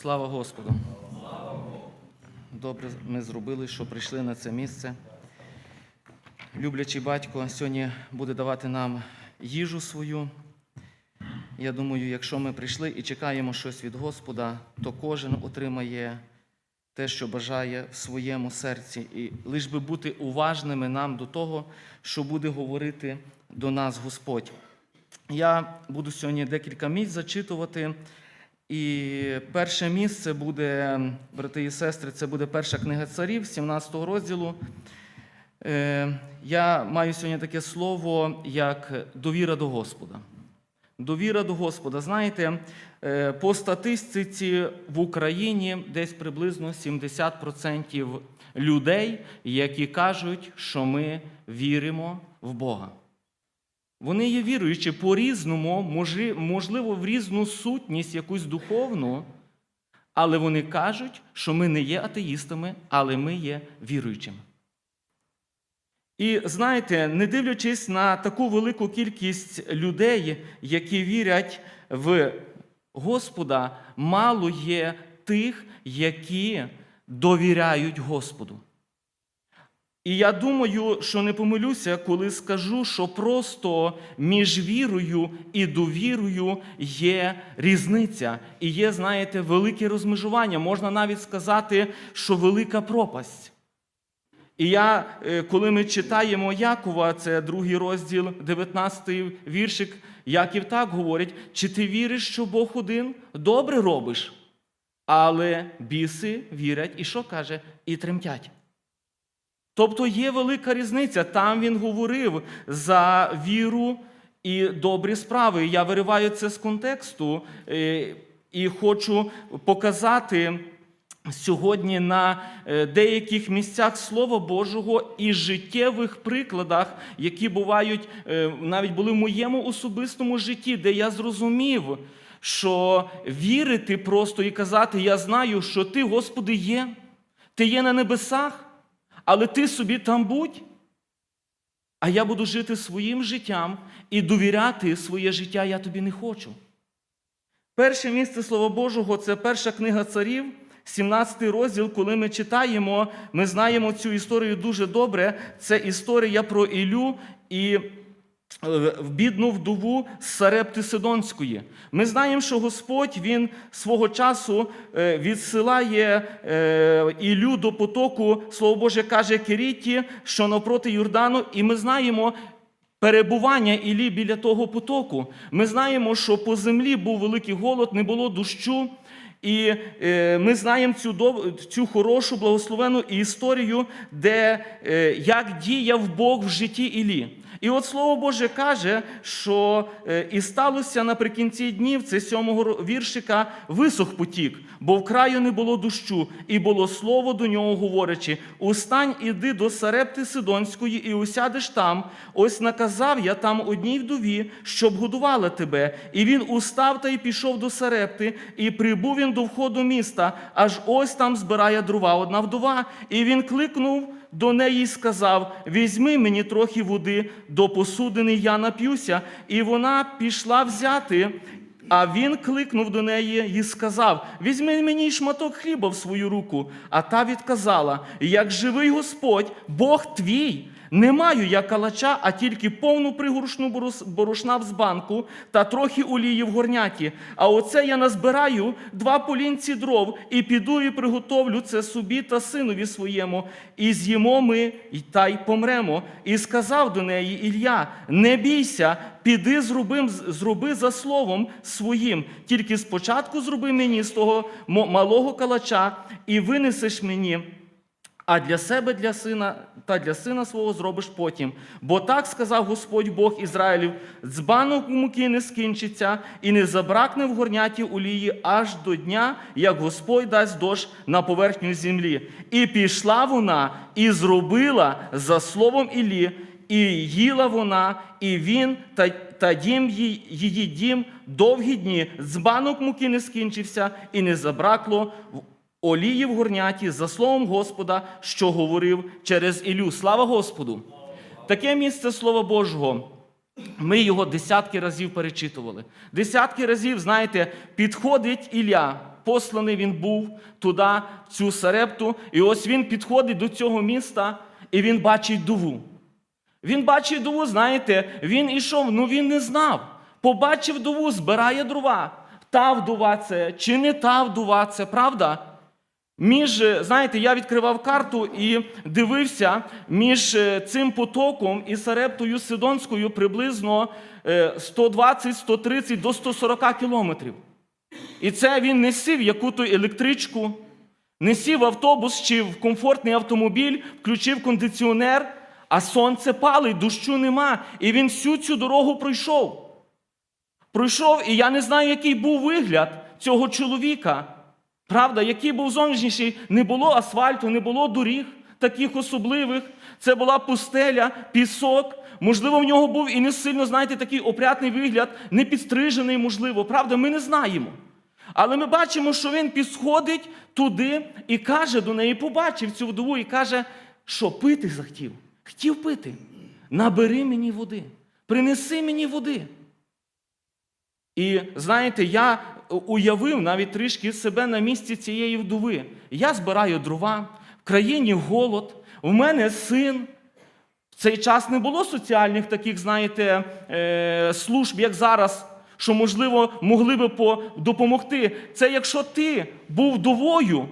Слава Господу! Добре ми зробили, що прийшли на це місце. Люблячий батько сьогодні буде давати нам їжу свою. Я думаю, якщо ми прийшли і чекаємо щось від Господа, то кожен отримає те, що бажає в своєму серці, і лиш би бути уважними нам до того, що буде говорити до нас Господь. Я буду сьогодні декілька місць зачитувати. І перше місце буде, брати і сестри, це буде перша книга царів, 17 розділу. Е, Я маю сьогодні таке слово, як довіра до Господа. Довіра до Господа. Знаєте, е, по статистиці в Україні десь приблизно 70% людей, які кажуть, що ми віримо в Бога. Вони є віруючі по-різному, можливо, в різну сутність, якусь духовну, але вони кажуть, що ми не є атеїстами, але ми є віруючими. І знаєте, не дивлячись на таку велику кількість людей, які вірять в Господа, мало є тих, які довіряють Господу. І я думаю, що не помилюся, коли скажу, що просто між вірою і довірою є різниця. І є, знаєте, велике розмежування. Можна навіть сказати, що велика пропасть. І я, е, коли ми читаємо Якова, це другий розділ, 19 віршик, Яків так говорить: чи ти віриш, що Бог один? Добре робиш. Але біси вірять, і що каже? І тремтять. Тобто є велика різниця. Там він говорив за віру і добрі справи. Я вириваю це з контексту е, і хочу показати сьогодні на е, деяких місцях Слова Божого і життєвих прикладах, які бувають е, навіть були в моєму особистому житті, де я зрозумів, що вірити просто і казати: Я знаю, що ти, Господи, є, ти є на небесах. Але ти собі там будь, а я буду жити своїм життям і довіряти своє життя я тобі не хочу. Перше місце Слова Божого це перша книга царів, 17 розділ, коли ми читаємо, ми знаємо цю історію дуже добре. Це історія про Ілю і бідну вдову з Сарепти Сидонської. Ми знаємо, що Господь він свого часу е, відсилає е, Ілю до потоку, Слово Боже каже Керіті, що навпроти Йордану, і ми знаємо. Перебування Ілі біля того потоку. Ми знаємо, що по землі був великий голод, не було дощу. І е, ми знаємо цю цю хорошу благословену історію, де е, як діяв Бог в житті Ілі. І от Слово Боже каже, що е, і сталося наприкінці днів, це сьомого віршика, висох потік, бо в краю не було дощу, і було слово до нього говорячи: Устань, іди до Сарепти Сидонської, і усядеш там. Ось наказав я там одній вдові, щоб годувала тебе. І він устав та й пішов до Сарепти, і прибув він до входу міста, аж ось там збирає дрова одна вдова. І він кликнув до неї сказав: Візьми мені трохи води до посудини, я нап'юся. І вона пішла взяти. А він кликнув до неї і сказав: Візьми мені шматок хліба в свою руку. А та відказала: Як живий Господь, Бог твій. Не маю я калача, а тільки повну пригоршну борошна в збанку та трохи олії в горняті. А оце я назбираю два полінці дров і піду і приготовлю це собі та синові своєму, і з'їмо ми та й помремо. І сказав до неї Ілля: Не бійся, піди зроби, зроби за словом своїм. Тільки спочатку зроби мені з того малого калача і винесеш мені. А для себе, для сина та для сина свого зробиш потім. Бо так сказав Господь Бог Ізраїлів: дзбанок муки не скінчиться і не забракне в горняті олії аж до дня, як Господь дасть дощ на поверхню землі. І пішла вона і зробила за словом Іллі, і їла вона, і він та, та дім її, дім довгі дні. Дзбанок муки не скінчився і не забракло в олії в горняті за словом Господа, що говорив через Ілю. Слава Господу! Таке місце Слова Божого. Ми його десятки разів перечитували. Десятки разів, знаєте, підходить Ілля посланий він був туди, в цю Сарепту, і ось він підходить до цього міста, і він бачить дуву. Він бачить дуву, знаєте, він ішов, ну він не знав. Побачив дуву, збирає дрова. Та вдова це чи не та вдова це, правда? Між, е, знаєте, я відкривав карту і дивився між е, цим потоком і Сарептою Сидонською приблизно е, 120, 130 до 140 кілометрів. І це він не сів яку-то електричку, не сів автобус чи в комфортний автомобіль, включив кондиціонер, а сонце палить, дощу нема. І він всю цю дорогу пройшов. Пройшов, і я не знаю, який був вигляд цього чоловіка. Правда, який був зовнішніший, не було асфальту, не було доріг таких особливих. Це була пустеля, пісок. Можливо, в нього був і не сильно, знаєте, такий опрятний вигляд, не підстрижений, можливо. Правда, ми не знаємо. Але ми бачимо, що він підходить туди і каже до неї, побачив цю вдову і каже, що пити захотів. Хотів пити. Набери мені води, принеси мені води. І знаєте, я уявив навіть трішки себе на місці цієї вдови. Я збираю дрова, в країні голод, у мене син. В цей час не було соціальних таких, знаєте, е, служб, як зараз, що, можливо, могли би допомогти. Це якщо ти був вдовою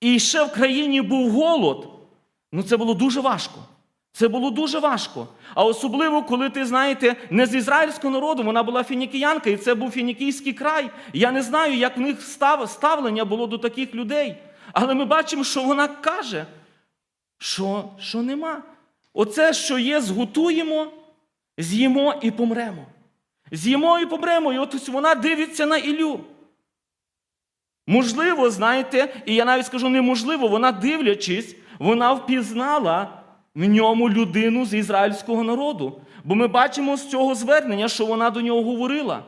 і ще в країні був голод, ну це було дуже важко. Це було дуже важко. А особливо, коли ти знаєте, не з ізраїльського народу, вона була фінікіянка, і це був фінікійський край. Я не знаю, як в них став- ставлення було до таких людей. Але ми бачимо, що вона каже, що, що нема. Оце, що є, зготуємо, з'їмо і помремо. З'їмо і помремо. І от ось вона дивиться на Ілю. Можливо, знаєте, і я навіть скажу неможливо, вона дивлячись, вона впізнала в ньому людину з ізраїльського народу. Бо ми бачимо з цього звернення, що вона до нього говорила.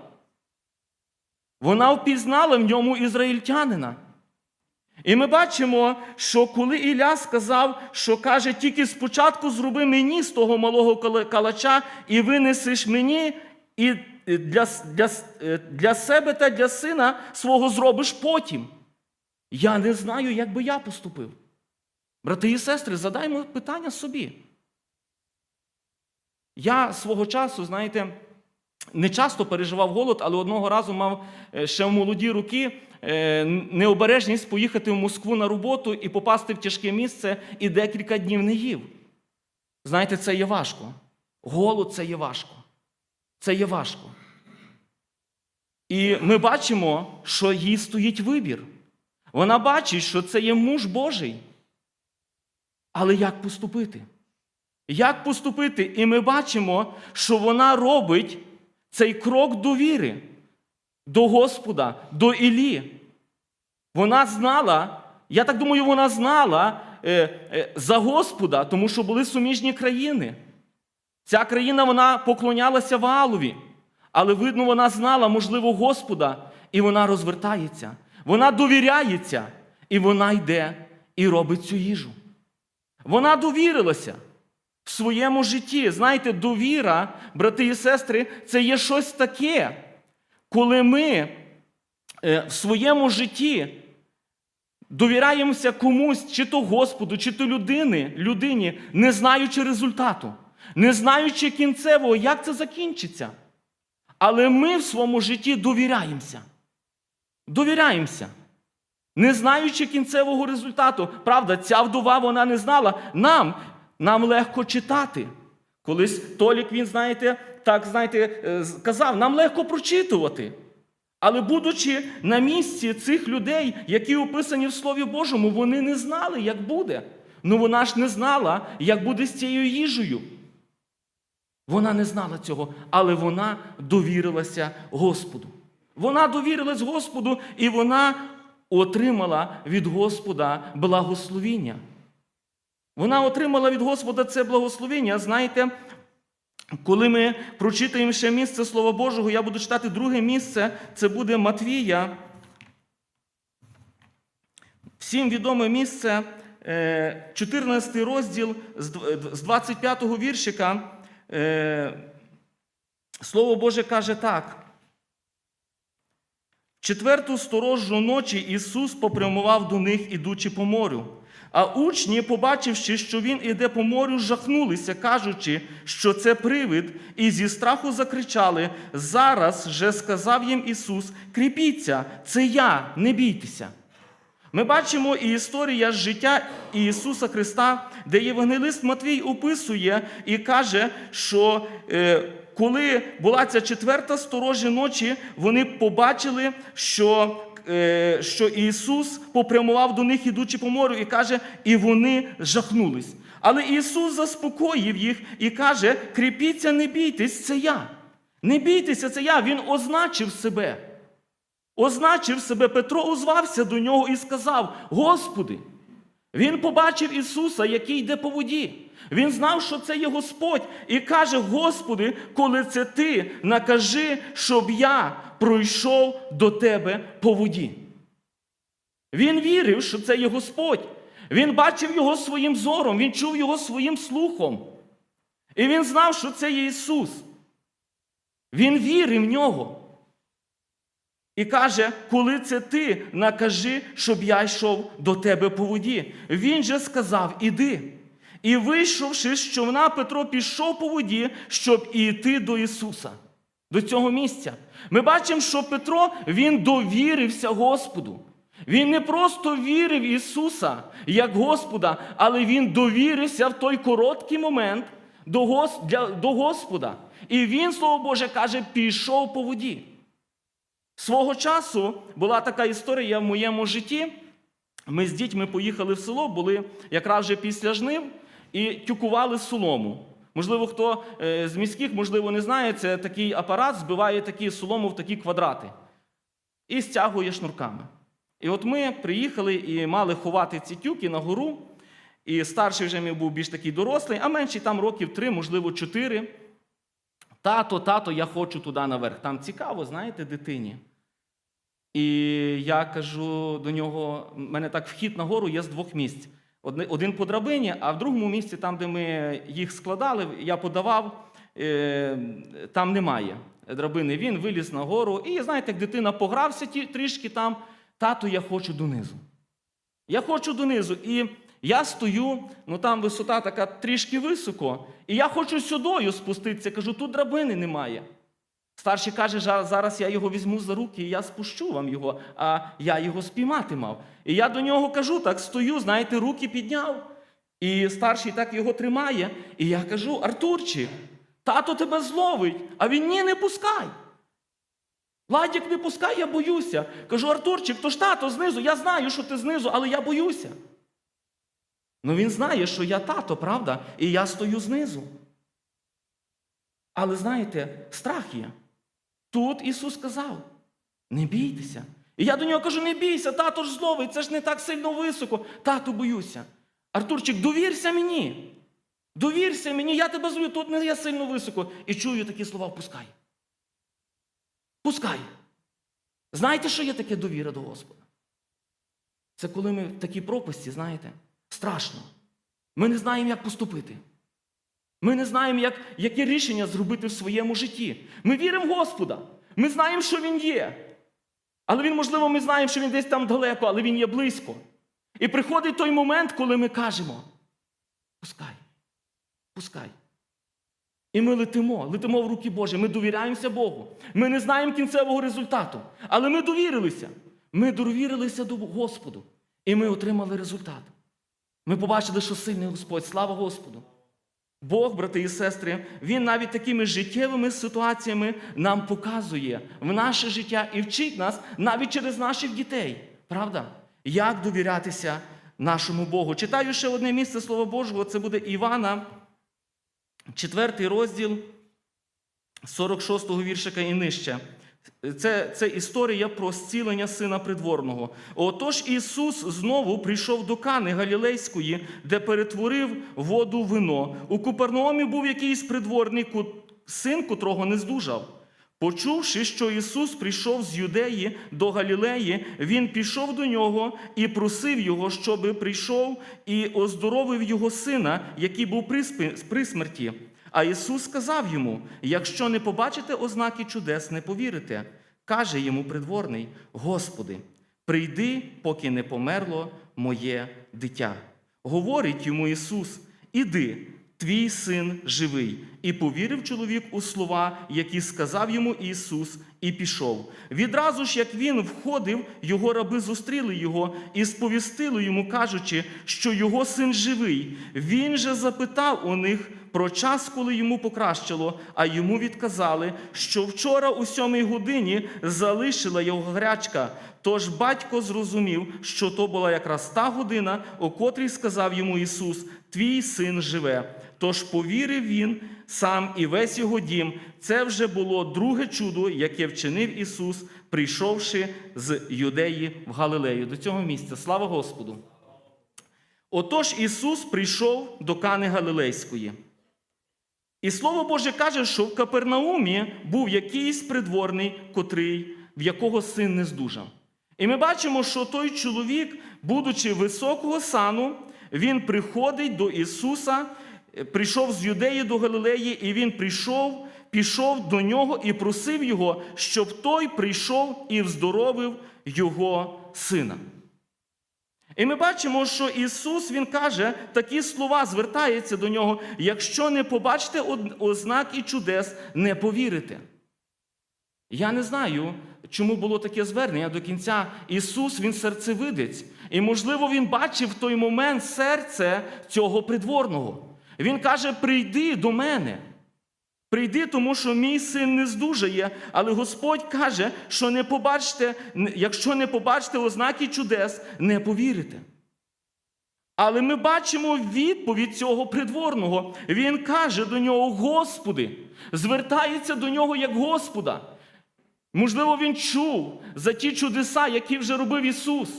Вона впізнала в ньому ізраїльтянина. І ми бачимо, що коли Ілля сказав, що каже, тільки спочатку зроби мені з того малого калача і винесеш мені, і для, для, для себе та для сина свого зробиш потім. Я не знаю, як би я поступив. Брати і сестри, задаймо питання собі. Я свого часу, знаєте, не часто переживав голод, але одного разу мав е, ще в молоді роки е, необережність поїхати в Москву на роботу і попасти в тяжке місце і декілька днів не їв. Знаєте, це є важко. Голод це є важко. Це є важко. І ми бачимо, що їй стоїть вибір. Вона бачить, що це є муж Божий. Але як поступити? Як поступити? І ми бачимо, що вона робить цей крок довіри до Господа, до Ілі. Вона знала, я так думаю, вона знала е, е, за Господа, тому що були суміжні країни. Ця країна вона поклонялася Ваалові, але видно, вона знала, можливо, Господа, і вона розвертається. Вона довіряється, і вона йде і робить цю їжу. Вона довірилася в своєму житті. Знаєте, довіра, брати і сестри, це є щось таке, коли ми е, в своєму житті довіряємося комусь, чи то Господу, чи то людини, людині, не знаючи результату, не знаючи кінцевого, як це закінчиться. Але ми в своєму житті довіряємося. Довіряємося. Не знаючи кінцевого результату. Правда, ця вдова вона не знала. Нам, нам легко читати. Колись Толік, він, знаєте, так знаєте, е, казав, нам легко прочитувати. Але будучи на місці цих людей, які описані в Слові Божому, вони не знали, як буде. Ну вона ж не знала, як буде з цією їжею. Вона не знала цього, але вона довірилася Господу. Вона довірилась Господу, і вона отримала від Господа благословіння. Вона отримала від Господа це благословіння. Знаєте, коли ми прочитаємо ще місце Слова Божого, я буду читати друге місце, це буде Матвія. Всім відоме місце, е, 14 розділ з дв- з 25 віршика. е, Слово Боже каже так. Четверту сторожу ночі Ісус попрямував до них, ідучи по морю. А учні, побачивши, що він іде по морю, жахнулися, кажучи, що це привид, і зі страху закричали: Зараз же сказав їм Ісус: Кріпіться, це я, не бійтеся. Ми бачимо і історія з життя Ісуса Христа, де Євангелист Матвій описує і каже, що е, коли була ця четверта сторожі ночі, вони побачили, що, е, що Ісус попрямував до них, ідучи по морю, і каже, і вони жахнулись. Але Ісус заспокоїв їх і каже: кріпіться, не бійтесь, це я. Не бійтеся, це я. Він означив себе. Означив себе, Петро озвався до нього і сказав: Господи, він побачив Ісуса, який йде по воді. Він знав, що це є Господь, і каже: Господи, коли це ти, накажи, щоб я пройшов до тебе по воді. Він вірив, що це є Господь. Він бачив його своїм зором, він чув його своїм слухом. І він знав, що це є Ісус. Він вірив в нього. І каже, коли це ти, накажи, щоб я йшов до тебе по воді. Він же сказав: Іди. І вийшовши з човна, Петро пішов по воді, щоб іти до Ісуса, до цього місця. Ми бачимо, що Петро він довірився Господу. Він не просто вірив Ісуса як Господа, але він довірився в той короткий момент до, Господа. І він, Слово Боже, каже, пішов по воді. Свого часу була така історія в моєму житті. Ми з дітьми поїхали в село, були якраз вже після жнив і тюкували солому. Можливо, хто е, з міських, можливо, не знає, це такий апарат збиває такі солому в такі квадрати і стягує шнурками. І от ми приїхали і мали ховати ці тюки на гору. І старший вже мій був більш такий дорослий, а менший там років три, можливо, чотири. Тато, тато, я хочу туди наверх. Там цікаво, знаєте, дитині. І я кажу до нього: в мене так вхід на гору є з двох місць. Один по драбині, а в другому місці, там, де ми їх складали, я подавав, е, там немає драбини. Він виліз на гору. І знаєте, як дитина погрався трішки там, тату, я хочу донизу. Я хочу донизу. І я стою, ну там висота така трішки високо, і я хочу сюдою спуститися. Кажу, тут драбини немає. Старший каже, зараз я його візьму за руки, і я спущу вам його, а я його спіймати мав. І я до нього кажу, так стою, знаєте, руки підняв. І старший так його тримає. І я кажу: Артурчик, тато тебе зловить, а він ні, не пускай. Ладік, не пускай, я боюся. Кажу, Артурчик, то ж тато знизу, я знаю, що ти знизу, але я боюся. Ну він знає, що я тато, правда? І я стою знизу. Але знаєте, страх є. Тут Ісус сказав: не бійтеся. І я до нього кажу: не бійся, тато ж зловить, це ж не так сильно високо. Тату боюся. Артурчик, довірся мені. Довірся мені, я тебе злую, тут не є сильно високо. І чую такі слова: пускай. Пускай. Знаєте, що є таке довіра до Господа? Це коли ми в такій пропасті, знаєте, страшно. Ми не знаємо, як поступити. Ми не знаємо, як, яке рішення зробити в своєму житті. Ми віримо в Господа. Ми знаємо, що Він є. Але він, можливо, ми знаємо, що він десь там далеко, але він є близько. І приходить той момент, коли ми кажемо: пускай, пускай. І ми летимо, летимо в руки Божі, ми довіряємося Богу. Ми не знаємо кінцевого результату, але ми довірилися. Ми довірилися до Господу. І ми отримали результат. Ми побачили, що сильний Господь. Слава Господу! Бог, брати і сестри, Він навіть такими життєвими ситуаціями нам показує в наше життя і вчить нас навіть через наших дітей. Правда? Як довірятися нашому Богу? Читаю ще одне місце Слова Божого, це буде Івана, 4 розділ 46-го віршика і нижче. Це, це історія про зцілення сина придворного. Отож Ісус знову прийшов до Кани Галілейської, де перетворив воду в вино. У Купернаумі був якийсь придворний син, котрого не здужав. Почувши, що Ісус прийшов з Юдеї до Галілеї, Він пішов до нього і просив його, щоби прийшов і оздоровив його сина, який був при смерті. А Ісус сказав йому: якщо не побачите ознаки чудес, не повірите. Каже йому придворний: Господи, прийди, поки не померло моє дитя. Говорить йому Ісус: Іди, твій син живий. І повірив чоловік у слова, які сказав йому Ісус, і пішов. Відразу ж, як він входив, його раби зустріли його і сповістили йому, кажучи, що його син живий. Він же запитав у них про час, коли йому покращило, а йому відказали, що вчора у сьомій годині залишила його гарячка. Тож батько зрозумів, що то була якраз та година, у котрій сказав йому Ісус: Твій син живе. Тож повірив він сам і весь його дім. Це вже було друге чудо, яке вчинив Ісус, прийшовши з Юдеї в Галилею. До цього місця. Слава Господу! Отож Ісус прийшов до Кани Галилейської. І Слово Боже каже, що в Капернаумі був якийсь придворний, котрий, в якого син не здужав. І ми бачимо, що той чоловік, будучи високого сану, він приходить до Ісуса, прийшов з Юдеї до Галилеї, і він прийшов, пішов до нього і просив його, щоб той прийшов і вздоровив його сина. І ми бачимо, що Ісус Він каже такі слова, звертається до нього: якщо не побачите ознак і чудес, не повірите. Я не знаю, чому було таке звернення до кінця. Ісус, Він серцевидець. І, можливо, Він бачив в той момент серце цього придворного. Він каже: прийди до мене. Прийди, тому що мій син не здужає, але Господь каже, що не побачите, якщо не побачите ознаки чудес, не повірите. Але ми бачимо відповідь цього придворного. Він каже до нього, Господи, звертається до нього як Господа. Можливо, він чув за ті чудеса, які вже робив Ісус.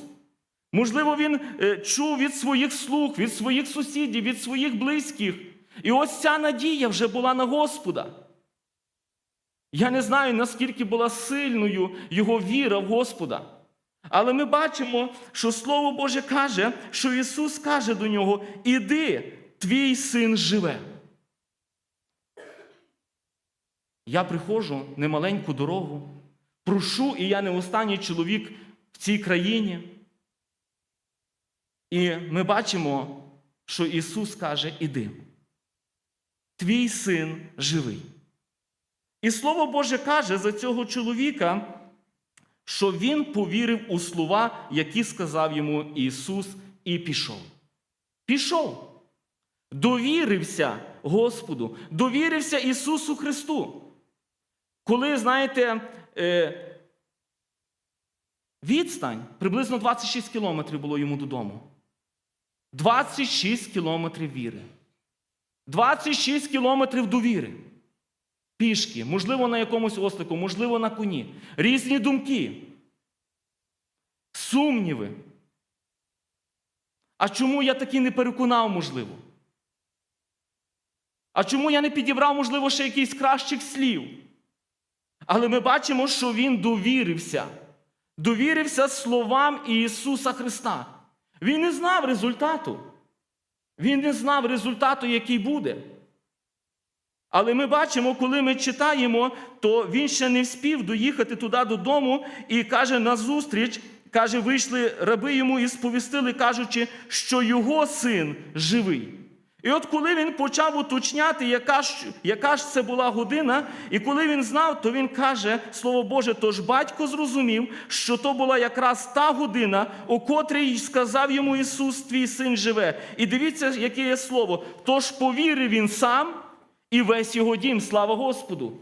Можливо, він е, чув від своїх слуг, від своїх сусідів, від своїх близьких. І ось ця надія вже була на Господа. Я не знаю, наскільки була сильною його віра в Господа. Але ми бачимо, що Слово Боже каже, що Ісус каже до нього: Іди, твій син живе. Я приходжу немаленьку дорогу, прошу, і я не останній чоловік в цій країні. І ми бачимо, що Ісус каже: Іди. Твій син живий. І Слово Боже каже за цього чоловіка, що він повірив у слова, які сказав йому Ісус, і пішов. Пішов. Довірився Господу, довірився Ісусу Христу. Коли, знаєте, е, відстань приблизно 26 кілометрів було йому додому. 26 кілометрів віри. 26 кілометрів довіри. Пішки, можливо, на якомусь ослику, можливо, на коні. Різні думки. Сумніви. А чому я таки не переконав, можливо? А чому я не підібрав, можливо, ще якихось кращих слів? Але ми бачимо, що він довірився. Довірився словам Ісуса Христа. Він не знав результату. Він не знав результату, який буде. Але ми бачимо, коли ми читаємо, то він ще не вспів доїхати туди додому і каже назустріч, каже, вийшли раби йому і сповістили, кажучи, що його син живий. І от коли він почав уточняти, яка ж, яка ж це була година, і коли він знав, то він каже, Слово Боже, тож батько зрозумів, що то була якраз та година, у котрій сказав йому Ісус, твій син живе. І дивіться, яке є слово. Тож повірив він сам і весь його дім, слава Господу.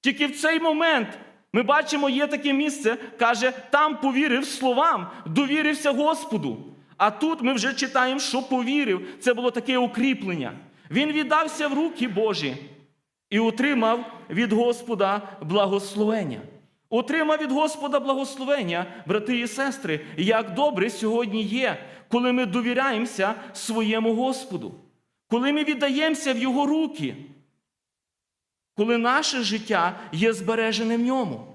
Тільки в цей момент ми бачимо, є таке місце, каже, там повірив словам, довірився Господу. А тут ми вже читаємо, що повірив. Це було таке укріплення. Він віддався в руки Божі і отримав від Господа благословення. Отримав від Господа благословення, брати і сестри, як добре сьогодні є, коли ми довіряємося своєму Господу, коли ми віддаємося в Його руки, коли наше життя є збережене в ньому,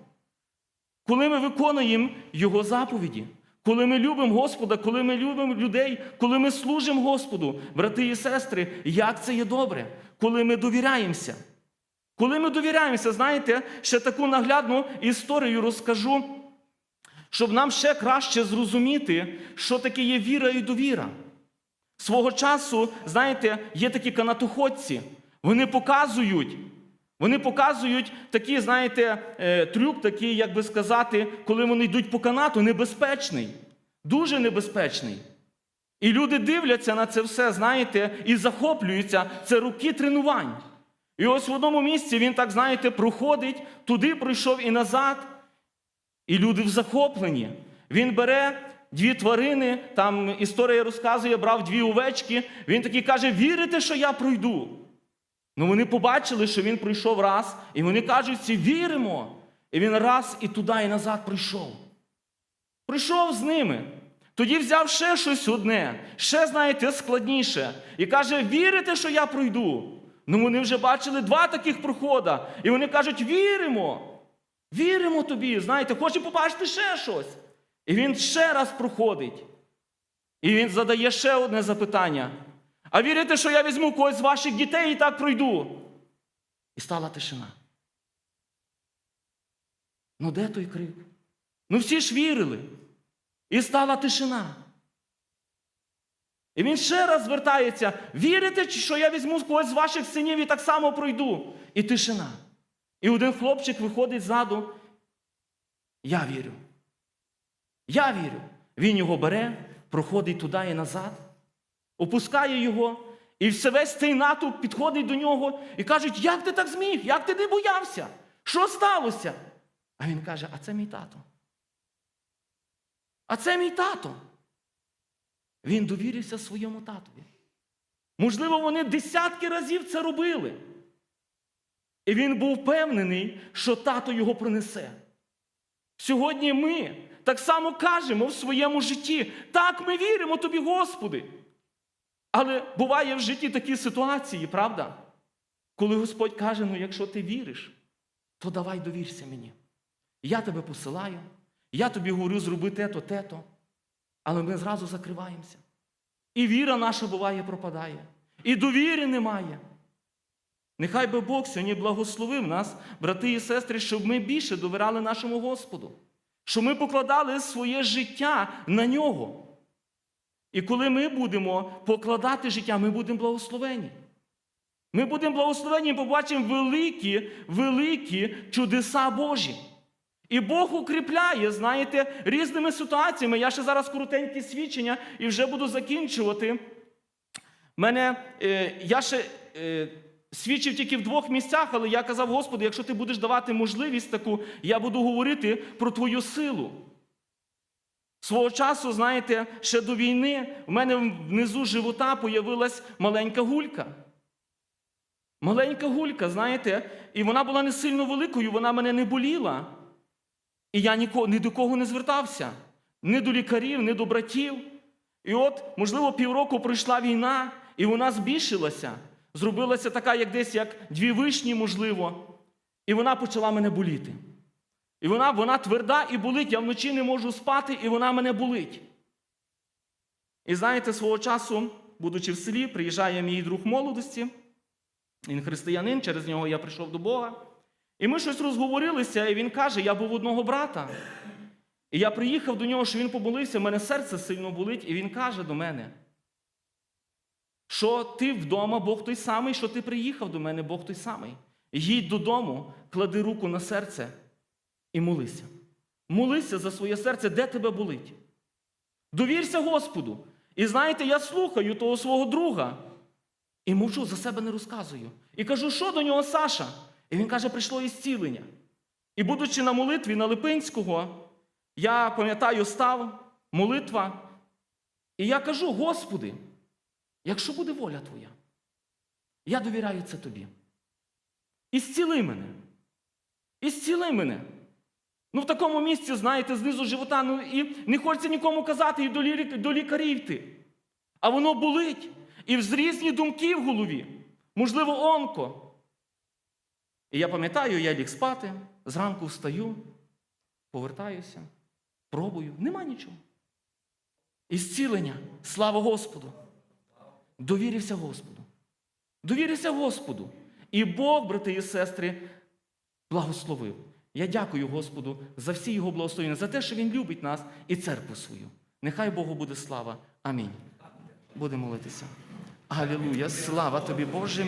коли ми виконуємо Його заповіді. Коли ми любимо Господа, коли ми любимо людей, коли ми служимо Господу, брати і сестри, як це є добре, коли ми довіряємося. Коли ми довіряємося, знаєте, ще таку наглядну історію розкажу, щоб нам ще краще зрозуміти, що таке є віра і довіра. Свого часу, знаєте, є такі канатоходці. Вони показують, вони показують такий, знаєте, е, трюк, такий, як би сказати, коли вони йдуть по канату, небезпечний, дуже небезпечний. І люди дивляться на це все, знаєте, і захоплюються. Це роки тренувань. І ось в одному місці він, так знаєте, проходить, туди пройшов і назад. І люди в захопленні. Він бере дві тварини, там історія розказує, брав дві овечки. Він такий каже: вірите, що я пройду? Ну вони побачили, що він пройшов раз, і вони кажуть, всі віримо. І він раз і туди, і назад прийшов. Прийшов з ними. Тоді взяв ще щось одне, ще, знаєте, складніше. І каже: вірите, що я пройду? Ну вони вже бачили два таких прохода. І вони кажуть, віримо. Віримо тобі, знаєте, хочемо побачити ще щось. І він ще раз проходить. І він задає ще одне запитання. А вірите, що я візьму когось з ваших дітей і так пройду? І стала тишина. Ну, де той крик? Ну всі ж вірили. І стала тишина. І він ще раз звертається: вірите, що я візьму когось з ваших синів і так само пройду? І тишина. І один хлопчик виходить ззаду. Я вірю. Я вірю. Він його бере, проходить туди і назад, опускає його, і все весь цей натовп підходить до нього і кажуть, як ти так зміг? Як ти не боявся? Що сталося? А він каже: а це мій тато. А це мій тато. Він довірився своєму татові. Можливо, вони десятки разів це робили. І він був впевнений, що тато його принесе. Сьогодні ми так само кажемо в своєму житті. Так, ми віримо тобі, Господи. Але буває в житті такі ситуації, правда? Коли Господь каже: ну якщо ти віриш, то давай довірся мені. Я тебе посилаю, я тобі говорю, зроби те-то, те-то. Але ми зразу закриваємося. І віра наша буває пропадає. І довіри немає. Нехай би Бог сьогодні благословив нас, брати і сестри, щоб ми більше довіряли нашому Господу, щоб ми покладали своє життя на нього. І коли ми будемо покладати життя, ми будемо благословені. Ми будемо благословені і побачимо великі, великі чудеса Божі. І Бог укріпляє, знаєте, різними ситуаціями. Я ще зараз коротенькі свідчення і вже буду закінчувати. Мене, е, я ще е, свідчив тільки в двох місцях, але я казав, Господи, якщо ти будеш давати можливість таку, я буду говорити про Твою силу. Свого часу, знаєте, ще до війни в мене внизу живота появилась маленька гулька. Маленька гулька, знаєте, і вона була не сильно великою, вона мене не боліла. І я нікого, ні до кого не звертався, ні до лікарів, ні до братів. І от, можливо, півроку пройшла війна, і вона збільшилася. Зробилася така, як десь як дві вишні, можливо. І вона почала мене боліти. І вона вона тверда і болить, я вночі не можу спати, і вона мене болить. І знаєте, свого часу, будучи в селі, приїжджає мій друг молодості, він християнин, через нього я прийшов до Бога. І ми щось розговорилися, і він каже: я був одного брата. І я приїхав до нього, що він помолився, в мене серце сильно болить, і він каже до мене, що ти вдома, Бог той самий, що ти приїхав до мене, Бог той самий. Їдь додому, клади руку на серце і молися. Молися за своє серце, де тебе болить. Довірся Господу. І знаєте, я слухаю того свого друга і мовчу, за себе не розказую. І кажу, що до нього Саша? І він каже, прийшло ісцілення. І будучи на молитві на Липинського, я пам'ятаю, став молитва, і я кажу: Господи, якщо буде воля Твоя, я довіряю це тобі. Ісціли мене. Ісціли мене. Ну, в такому місці, знаєте, знизу живота, ну і не хочеться нікому казати, і до, лі... до лікарів йти. А воно болить. І в різні думки в голові. Можливо, онко. І я пам'ятаю, я ліг спати, зранку встаю, повертаюся, пробую, нема нічого. І зцілення, слава Господу. Довірився Господу. Довірився Господу. І Бог, брати і сестри, благословив. Я дякую Господу за всі його благословення, за те, що Він любить нас і церкву свою. Нехай Богу буде слава. Амінь. Будемо молитися. Алілуя! Слава тобі, Боже.